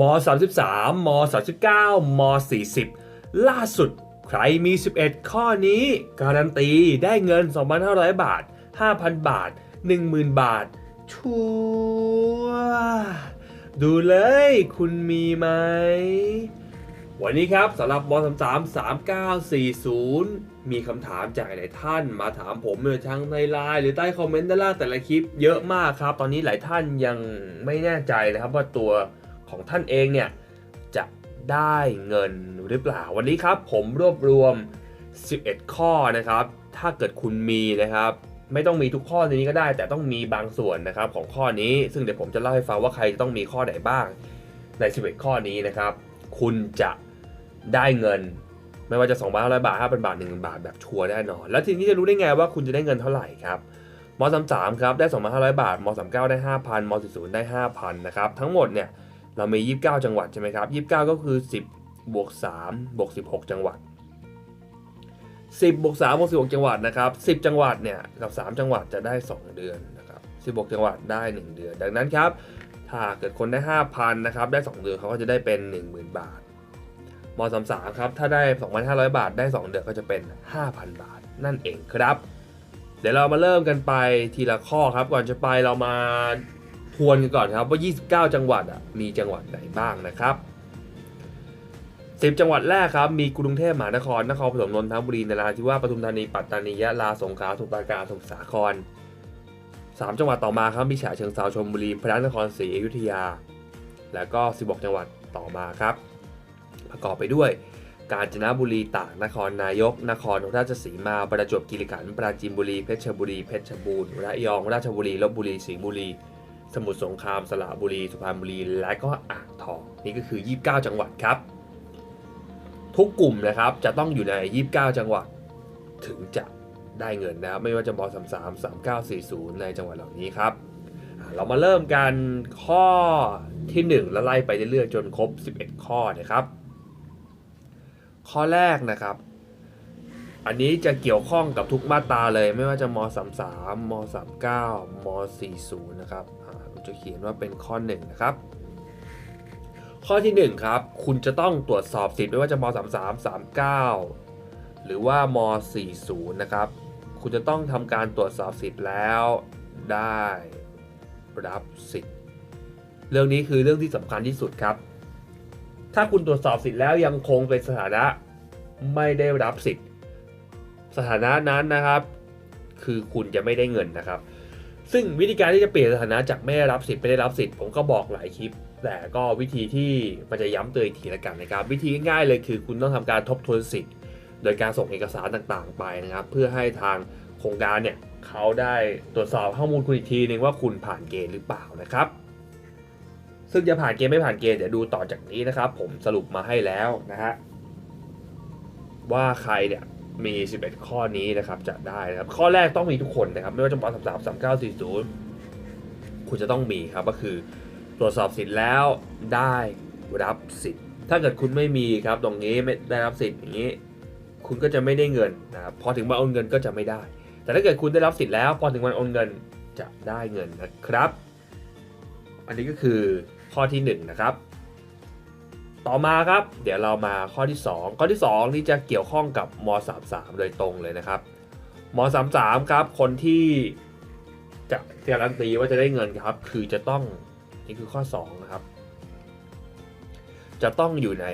ม33ม39ม40 ล่าสุดใครมี 11 ข้อนี้ การันตีได้เงิน 2,500 บาท 5,000 บาท 10,000 บาท ชัวดูเลยคุณมีไหม วันนี้ครับสำหรับบอล33 3940 มีคำถามจากหลายท่านมาถามผมเมื่อทางในไลน์หรือใต้คอมเมนต์ด้านล่างแต่ละคลิปเยอะมากครับ ตอนนี้หลายท่านยังไม่แน่ใจนะครับว่าตัว ของท่านเองเนี่ยจะได้เงินหรือเปล่า วันนี้ครับผมรวบรวม 11 ข้อนะครับ ถ้าเกิดคุณมีนะครับ ไม่ต้องมีทุกข้อในนี้ก็ได้ แต่ต้องมีบางส่วนนะครับของข้อนี้ ซึ่งเดี๋ยวผมจะเล่าให้ฟังว่าใครจะต้องมีข้อไหนบ้างใน 11 ข้อนี้นะครับ คุณจะได้เงิน ไม่ว่าจะ2 5 0 0บาท5,000บาท1,000บาทแบบชัวร์แน่นอน แล้วทีนี้จะรู้ได้ไงว่าคุณจะได้เงินเท่าไหร่ครับม33ครับได้ 2,500 บาทม39ได้ 5,000ม40ได้ 5,000นะครับทั้งหมดเนี่ย เรามี 29 จังหวัดใช่ไหมครับ29 ก็คือ 10บวก3บวก16 จังหวัด 10บวก3บวก16 จังหวัดนะครับ10 จังหวัดเนี่ยกับ 3 จังหวัดจะได้ 2 เดือนนะครับ16 จังหวัดได้ 1 เดือน ดังนั้นครับถ้าเกิดคนได้ 5,000นะครับได้ 2 เดือนเขาก็จะได้เป็น 10,000 บาทม33ครับถ้าได้ 2,500 บาทได้ 2 เดือนก็จะเป็น 5,000 บาท นั่นเองครับ เดี๋ยวเรามาเริ่มกันไปทีละข้อครับ ก่อนจะไปเรามา ทวนกันก่อนครับว่า 29 จังหวัดอะมีจังหวัดไหนบ้างนะครับ 10 จังหวัดแรกครับมีกรุงเทพมหานคร นครปฐมนนทบุรีนราธิวาสปทุมธานีปัตตานียะลาสงขลาสมุทรปราการสมุทรสาคร 3 จังหวัดต่อมาครับมีฉะเชิงเทราชลบุรีพระนครศรีอยุธยา แล้วก็ 16 จังหวัดต่อมาครับ ประกอบไปด้วย กาญจนบุรีตากนครนายก นครราชสีมาประจวบคีรีขันธ์ปราจีนบุรีเพชรบุรีเพชรบูรณ์ระยองราชบุรีลบบุรีสิงห์บุรี สมุทรสงครามสระบุรี สุพรรณบุรี และก็อ่างทอง นี่ก็คือ 29 จังหวัดครับ ทุกกลุ่มนะครับจะต้องอยู่ใน 29 จังหวัดถึงจะได้เงินนะครับไม่ว่าจะบ33 39 40ในจังหวัดเหล่านี้ครับ เรามาเริ่มกันข้อที่ 1 แล้วไล่ไปเรื่อยๆจนครบ 11 ข้อนะครับ ข้อแรกนะครับ อันนี้จะเกี่ยวข้องกับทุกมาตราเลยไม่ว่าจะม 33ม 39ม 40 นะครับ จะเขียนว่าเป็นข้อ 1 นะครับ ข้อที่ 1 ครับ คุณจะต้องตรวจสอบสิทธิ์ไม่ว่าจะม 33 39 หรือว่าม40 นะครับ คุณจะต้องทำการตรวจสอบสิทธิ์แล้ว ได้รับสิทธิ์ เรื่องนี้คือเรื่องที่สำคัญที่สุดครับ ถ้าคุณตรวจสอบสิทธิ์แล้วยังคงเป็นสถานะไม่ได้รับสิทธิ์ สถานะนั้นนะครับ คือคุณจะไม่ได้เงินนะครับ ซึ่งวิธีการที่จะเปลี่ยนสถานะจากไม่ได้รับสิทธิ์ไปได้รับสิทธิ์ผมก็บอกหลายคลิป แต่ก็วิธีที่มันจะย้ำเตือนอีกทีละกันนะครับ วิธีง่ายๆเลยคือคุณต้องทำการทบทวนสิทธิ์ โดยการส่งเอกสารต่างๆไปนะครับ เพื่อให้ทางโครงการเนี่ยเขาได้ตรวจสอบข้อมูลคุณอีกทีนึงว่าคุณผ่านเกณฑ์หรือเปล่านะครับ ซึ่งจะผ่านเกณฑ์ไม่ผ่านเกณฑ์เดี๋ยวดูต่อจากนี้นะครับ ผมสรุปมาให้แล้วนะฮะว่าใครเนี่ย มี 11 ข้อนี้นะครับจะได้นะครับ ข้อแรกต้องมีทุกคนนะครับ ไม่ว่าจะป .33 39 40คุณจะต้องมีครับก็คือ ตรวจสอบสิทธิ์แล้วได้รับสิทธิ์ ถ้าเกิดคุณไม่มีครับตรงนี้ไม่ได้รับสิทธิ์อย่างนี้ คุณก็จะไม่ได้เงินนะครับพอถึงวันโอนเงินก็จะไม่ได้ แต่ถ้าเกิดคุณได้รับสิทธิ์แล้ว พอถึงวันโอนเงินจะได้เงินนะครับ อันนี้ก็คือข้อที่1นะครับ ต่อมาครับ เดี๋ยวเรามาข้อที่ 2 ข้อที่ 2 นี่จะเกี่ยวข้องกับม 33 โดยตรงเลยนะครับม 33 ครับ คนที่จะการันตีว่าจะได้เงินครับ คือจะต้องนี่คือข้อ2นะครับ จะต้องอยู่ใน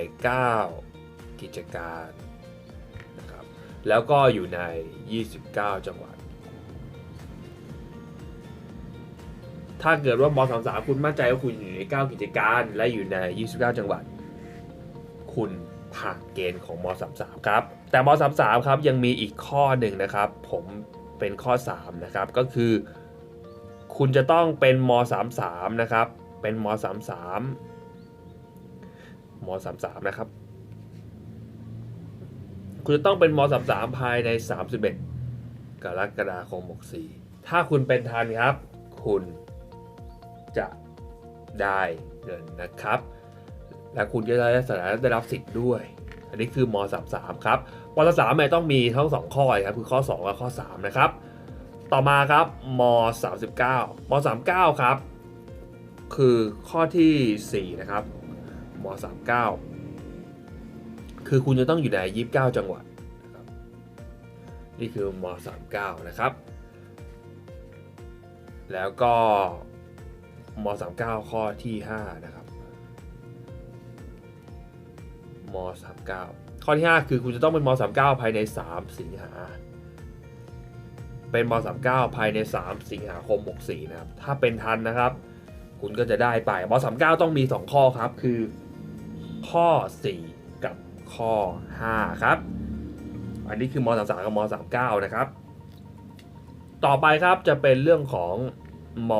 9 กิจการนะครับ แล้วก็อยู่ใน 29 จังหวัด ถ้าเกิดว่ามสามสามคุณมั่นใจว่าคุณอยู่ใน 9 กิจการและอยู่ใน 29 จังหวัด คุณผ่านเกณฑ์ของมสามสามครับ แต่มสามสามครับยังมีอีกข้อหนึ่งนะครับ ผมเป็นข้อ 3 นะครับ ก็คือ คุณจะต้องเป็นมสามสามนะครับ เป็นมสามสามมสามสามนะครับ คุณจะต้องเป็นมสามสามภายใน 31 กรกฎาคม 64 ถ้าคุณเป็นทันครับ คุณจะได้เงินนะครับ และคุณจะได้สถานะได้รับสิทธิ์ด้วย อันนี้คือม33ครับม33เนี่ยต้องมีทั้งสองข้อครับคือข้อ 2 และข้อ 3 นะครับ ต่อมาครับม39ม39ครับ คือข้อที่ 4 นะครับม39 คือคุณจะต้องอยู่ใน 29 จังหวัดนะครับนี่คือม39นะครับ แล้วก็ม39 ข้อที่ 5 นะครับ ม39ข้อที่ 5 คือคุณจะต้องเป็นม39ภายใน 3 สิงหา เป็นม39ภายใน 3 สิงหาคม 64 นะครับ ถ้าเป็นทันนะครับ คุณก็จะได้ไปม39ต้องมี 2 ข้อครับ คือ ข้อ 4 กับข้อ 5 ครับ อันนี้คือม33กับม39นะครับ ต่อไปครับจะเป็นเรื่องของม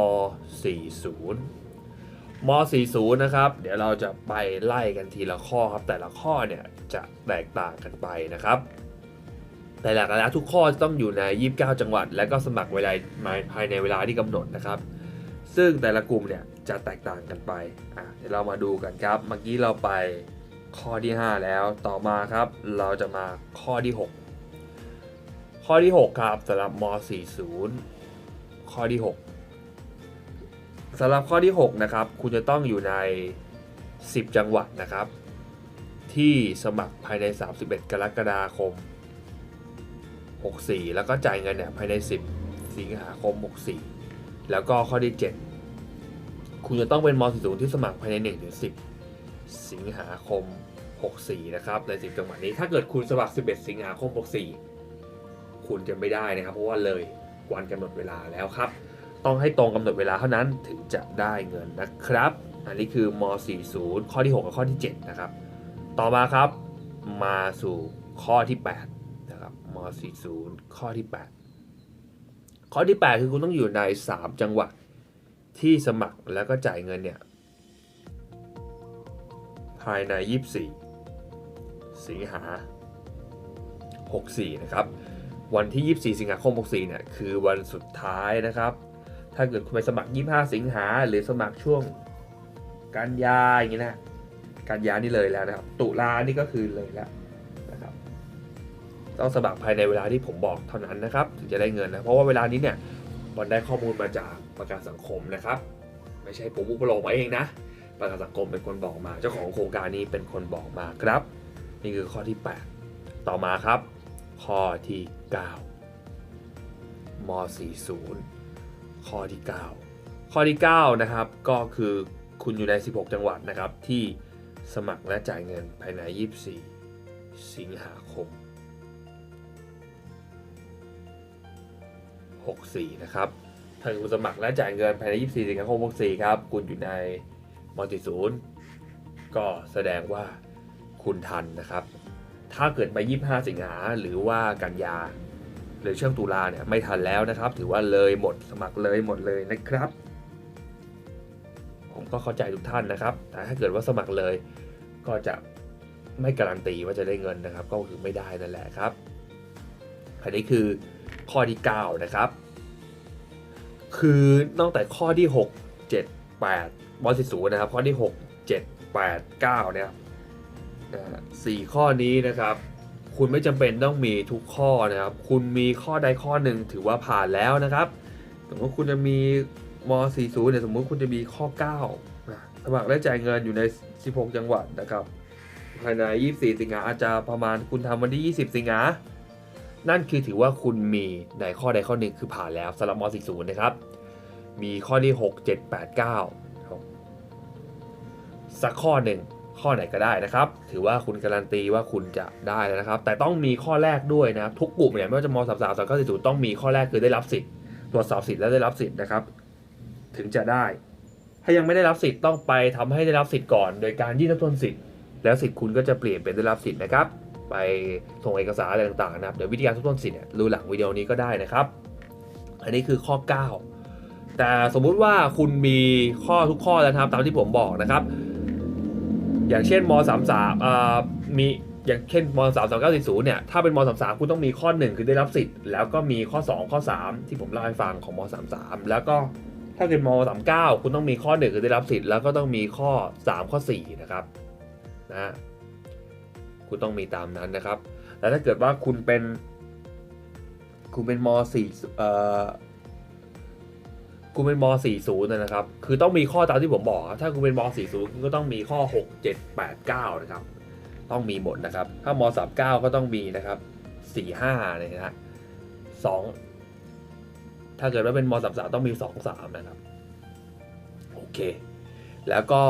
40 ม 40 นะครับ เดี๋ยวเราจะไปไล่กันทีละข้อครับ แต่ละข้อเนี่ยจะแตกต่างกันไปนะครับ แต่หลักแล้วทุกข้อจะต้องอยู่ใน 29 จังหวัด และก็สมัครเวลาภายในเวลาที่กำหนดนะครับ ซึ่งแต่ละกลุ่มเนี่ยจะแตกต่างกันไปอะเดี๋ยวเรามาดูกันครับ เมื่อกี้เราไปข้อที่ 5 แล้ว ต่อมาครับ เราจะมาข้อที่ 6 ข้อที่ 6 ครับสำหรับม 40 ข้อที่ 6 สำหรับข้อที่ 6 นะครับ คุณจะต้องอยู่ใน 10 จังหวัดนะครับ ที่สมัครภายใน 31 กรกฎาคม 64 แล้วก็จ่ายเงินเนี่ยภายใน 10 สิงหาคม 64 แล้วก็ข้อที่ 7 คุณจะต้องเป็นม .40 ที่สมัครภายใน1ถึง10 สิงหาคม 64 นะครับ ใน 10 จังหวัดนี้ถ้าเกิดคุณสมัคร 11 สิงหาคม 64 คุณจะไม่ได้นะครับ เพราะว่าเลยวันกำหนดเวลาแล้วครับ ต้องให้ตรงกำหนดเวลาเท่านั้นถึงจะได้เงินนะครับ อันนี้คือม 40 ข้อที่ 6 กับข้อที่ 7 นะครับ ต่อมาครับ มาสู่ข้อที่ 8 นะครับม 40 ข้อที่ 8 ข้อที่ 8 คือคุณต้องอยู่ใน 3 จังหวัดที่สมัครแล้วก็จ่ายเงินเนี่ยภายใน 24 สิงหา 64 นะครับ วันที่ 24 สิงหาคม 64 เนี่ย คือวันสุดท้ายนะครับ ถ้าเกิดคุณไปสมัคร 25 สิงหาหรือสมัครช่วงกันยาอย่างนี้นะกันยานี่เลยแล้วนะครับ ตุลานี่ก็คือเลยแล้วนะครับ ต้องสมัครภายในเวลาที่ผมบอกเท่านั้นนะครับ ถึงจะได้เงินนะ เพราะว่าเวลานี้เนี่ยบอลได้ข้อมูลมาจากประกันสังคมนะครับ ไม่ใช่ผมอุปโลกมาเองนะ ประกันสังคมเป็นคนบอกมา เจ้าของโครงการนี้เป็นคนบอกมาครับ นี่คือข้อที่ 8 ต่อมาครับ ข้อที่ 9ม 40 ข้อที่ 9 ข้อที่ 9 นะครับ ก็คือคุณอยู่ใน 16 จังหวัดนะครับ ที่สมัครและจ่ายเงินภายใน 24 สิงหาคม 64 นะครับ ถ้าคุณสมัครและจ่ายเงินภายใน 24 สิงหาคม 64 ครับ คุณอยู่ในม .40 ก็แสดงว่าคุณทันนะครับ ถ้าเกิดไป 25 สิงหาหรือว่ากันยา หรือช่วงตุลาเนี่ยไม่ทันแล้วนะครับ ถือว่าเลยหมดสมัครเลยหมดเลยนะครับ ผมก็เข้าใจทุกท่านนะครับ แต่ถ้าเกิดว่าสมัครเลยก็จะไม่การันตีว่าจะได้เงินนะครับ ก็คือไม่ได้นั่นแหละครับอันนี้คือข้อที่ 9 นะครับ คือตั้งแต่ข้อที่ 6 7 8บอลสิสูนะครับ ข้อที่ 6 7 8 9เนี่ยนะฮะสี่ข้อนี้นะครับ คุณไม่จำเป็นต้องมีทุกข้อนะครับ คุณมีข้อใดข้อหนึ่งถือว่าผ่านแล้วนะครับ สมมติคุณจะมีม .40 เนี่ย สมมติคุณจะมีข้อ 9 นะสมัครและจ่ายเงินอยู่ใน 16 จังหวัดนะครับ ภายใน 24 สิงหาอาจจะประมาณคุณทำวันที่ 20 สิงหา นั่นคือถือว่าคุณมีในข้อใดข้อหนึ่งคือผ่านแล้วสำหรับม .40 นะครับ มีข้อที่ 6 7 8 9 สักข้อหนึ่ง ข้อไหนก็ได้นะครับ ถือว่าคุณการันตีว่าคุณจะได้แล้วนะครับ แต่ต้องมีข้อแรกด้วยนะครับทุกกลุ่มเนี่ยไม่ว่าจะม .33 3 9 4 0ต้องมีข้อแรกคือได้รับสิทธิ์ตรวจสอบสิทธิ์และได้รับสิทธิ์นะครับ ถึงจะได้ ถ้ายังไม่ได้รับสิทธิ์ต้องไปทำให้ได้รับสิทธิ์ก่อน โดยการยื่นทบทวนสิทธิ์แล้วสิทธิ์คุณก็จะเปลี่ยนเป็นได้รับสิทธิ์นะครับ ไปส่งเอกสารอะไรต่างๆนะครับเดี๋ยววิธีการทบทวนสิทธิ์เนี่ยดูหลังวิดีโอนี้ก็ได้นะครับ อันนี้คือข้อ 9 แต่สมมุติว่าคุณมีข้อทุกข้อแล้วครับตามที่ผมบอกนะครับ อย่างเช่นม33อ่ามีอย่างเช่นม3 3 9 4 0เนี่ยถ้าเป็นม33คุณต้องมีข้อ 1 คือได้รับสิทธิ์แล้วก็มีข้อ 2 ข้อ 3 ที่ผมเล่าให้ฟังของม33แล้วก็ถ้าเป็นม39คุณต้องมีข้อ 1 คือได้รับสิทธิ์แล้วก็ต้องมีข้อ 3 ข้อ 4 นะครับนะคุณต้องมีตามนั้นนะครับ แล้วถ้าเกิดว่าคุณเป็น คุณเป็นม4เอ่อ คุณเป็นม .40 นะครับ คือต้องมีข้อตามที่ผมบอกครับ ถ้าคุณเป็นม .40 คุณก็ต้องมีข้อ 6 7 8 9 นะครับ ต้องมีหมดนะครับ ถ้าม .39 ก็ต้องมีนะครับ 4 5เลยนะฮะสองถ้าเกิดว่าเป็นม .33 ต้องมี 2 3 นะครับ โอเค แล้วก็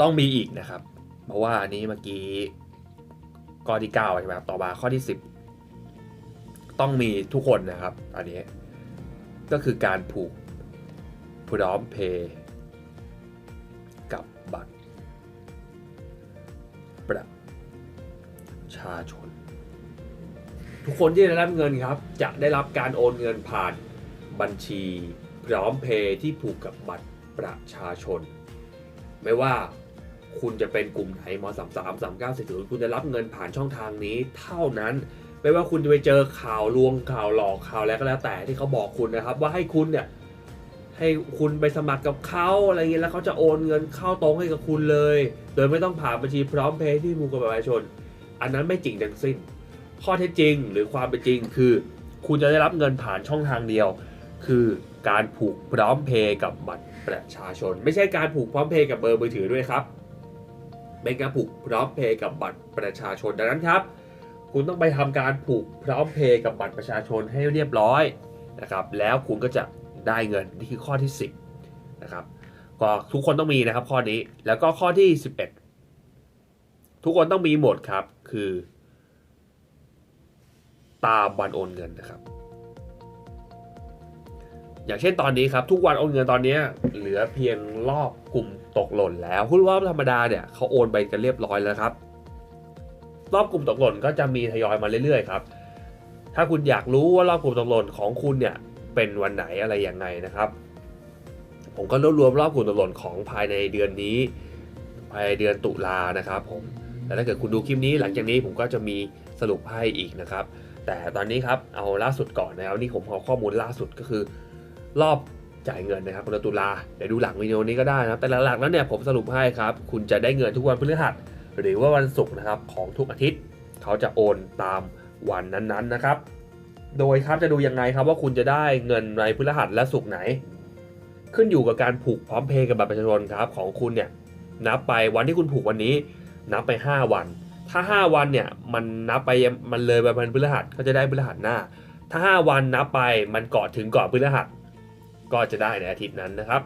ต้องมีอีกนะครับ เพราะว่าอันนี้เมื่อกี้ข้อที่9ใช่ไหมครับ ต่อมาข้อที่ 10 ต้องมีทุกคนนะครับ อันนี้ ก็คือการผูกพร้อมเพย์กับบัตรประชาชน ทุกคนที่ได้รับเงินครับ จะได้รับการโอนเงินผ่านบัญชีพร้อมเพย์ที่ผูกกับบัตรประชาชน ไม่ว่าคุณจะเป็นกลุ่มไหนมสามสามสามเก้าสี่ศูนย์คุณจะรับเงินผ่านช่องทางนี้เท่านั้น ไม่ว่าคุณจะไปเจอข่าวลวงข่าวหลอกข่าวอะไรก็แล้วแต่ที่เขาบอกคุณนะครับ ว่าให้คุณเนี่ยให้คุณไปสมัครกับเขาอะไรเงี้ยแล้วเขาจะโอนเงินเข้าตรงให้กับคุณเลย โดยไม่ต้องผ่านบัญชีพร้อมเพย์ที่ผูกกับประชาชน อันนั้นไม่จริงทั้งสิ้น ข้อเท็จจริงหรือความเป็นจริงคือ คุณจะได้รับเงินผ่านช่องทางเดียว คือการผูกพร้อมเพย์กับบัตรประชาชน ไม่ใช่การผูกพร้อมเพย์กับเบอร์มือถือด้วยครับเป็นการผูกพร้อมเพย์กับบัตรประชาชนดังนั้นครับ คุณต้องไปทำการผูกพร้อมเพย์กับบัตรประชาชนให้เรียบร้อยนะครับ แล้วคุณก็จะได้เงินนี่คือข้อที่ 10นะครับก็ทุกคนต้องมีนะครับข้อนี้แล้วก็ข้อที่ 11 ทุกคนต้องมีหมดครับคือ ตามวันโอนเงินนะครับ อย่างเช่นตอนนี้ครับ ทุกวันโอนเงินตอนนี้เหลือเพียงรอบกลุ่มตกหล่นแล้วคุณว่าธรรมดาเนี่ยเขาโอนไปกันเรียบร้อยแล้วครับ รอบกลุ่มตกหล่นก็จะมีทยอยมาเรื่อยๆครับ ถ้าคุณอยากรู้ว่ารอบกลุ่มตกหล่นของคุณเนี่ยเป็นวันไหนอะไรยังไงนะครับ ผมก็รวบรวมรอบกลุ่มตกหล่นของภายในเดือนนี้ ภายในเดือนตุลานะครับผมแต่ถ้าเกิดคุณดูคลิปนี้หลังจากนี้ผมก็จะมีสรุปให้อีกนะครับ แต่ตอนนี้ครับเอาล่าสุดก่อนนะครับนี่ผมเอาข้อมูลล่าสุดก็คือ รอบจ่ายเงินนะครับเดือนตุลาเดี๋ยวดูหลังวิดีโอนี้ก็ได้นะครับแต่หลักๆแล้วเนี่ยผมสรุปให้ครับ คุณจะได้เงินทุกวันพฤหัส หรือว่าวันศุกร์นะครับของทุกอาทิตย์ เขาจะโอนตามวันนั้นๆนะครับ โดยครับจะดูยังไงครับว่าคุณจะได้เงินในพฤหัสและศุกร์ไหน ขึ้นอยู่กับการผูกพร้อมเพย์กับบัตรประชาชนครับของคุณเนี่ยนับไปวันที่คุณผูกวันนี้ นับไป 5 วัน ถ้า 5 วันเนี่ยมันนับไปมันเลยไปวันพฤหัสก็จะได้พฤหัสหน้า ถ้า 5 วันนับไปมันเก่อนถึงเก่อนพฤหัสก็จะได้ในอาทิตย์นั้นนะครับ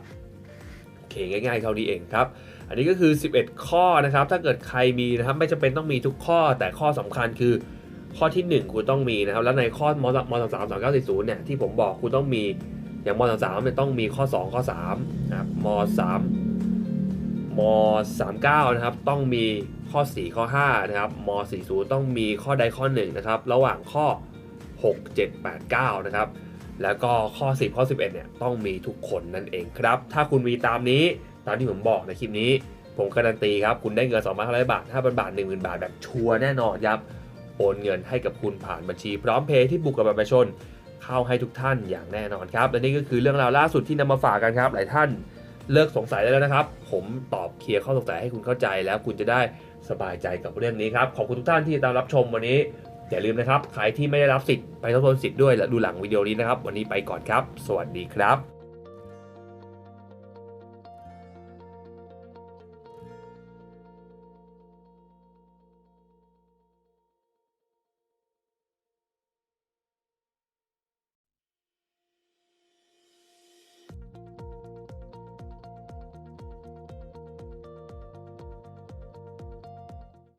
เคง่ายๆเท่านี้เองครับ อันนี้ก็คือ 11 ข้อนะครับ ถ้าเกิดใครมีนะครับไม่จำเป็นต้องมีทุกข้อ แต่ข้อสำคัญคือข้อที่ 1 คุณต้องมีนะครับ แล้วในข้อมมสามสามสามเก้าสี่ศูนย์เนี่ยที่ผมบอกคุณต้องมีอย่างมสามสามเนี่ยต้องมีข้อ 2 ข้อ3นะครับมสามมสามเก้านะครับต้องมีข้อ 4 ข้อ5นะครับมสี่ศูนย์ต้องมีข้อใดข้อ1นะครับระหว่างข้อ 6 7 8 9นะครับ แล้วก็ข้อ 10 ข้อ 11 เนี่ยต้องมีทุกคนนั่นเองครับ ถ้าคุณมีตามนี้ตามที่ผมบอกในคลิปนี้ ผมการันตีครับ คุณได้เงิน2 5 0 0 บาทถ้าเป็นบาท 10,000 บาท แบบชัวร์แน่นอนครับ โอนเงินให้กับคุณผ่านบัญชีพร้อมเพย์ที่บุกกับบัตรประชาชนเข้าให้ทุกท่านอย่างแน่นอนครับ และนี่ก็คือเรื่องราวล่าสุดที่นำมาฝากกันครับ หลายท่านเลิกสงสัยได้แล้วนะครับ ผมตอบเคลียร์ข้อสงสัยให้คุณเข้าใจ แล้วคุณจะได้สบายใจกับเรื่องนี้ครับ ขอบคุณทุกท่านที่ตามรับชมวันนี้ อย่าลืมนะครับ ใครที่ไม่ได้รับสิทธิ์ไปทบทวนสิทธิ์ด้วยและดูหลังวิดีโอนี้นะครับ วันนี้ไปก่อนครับ สวัสดีครับ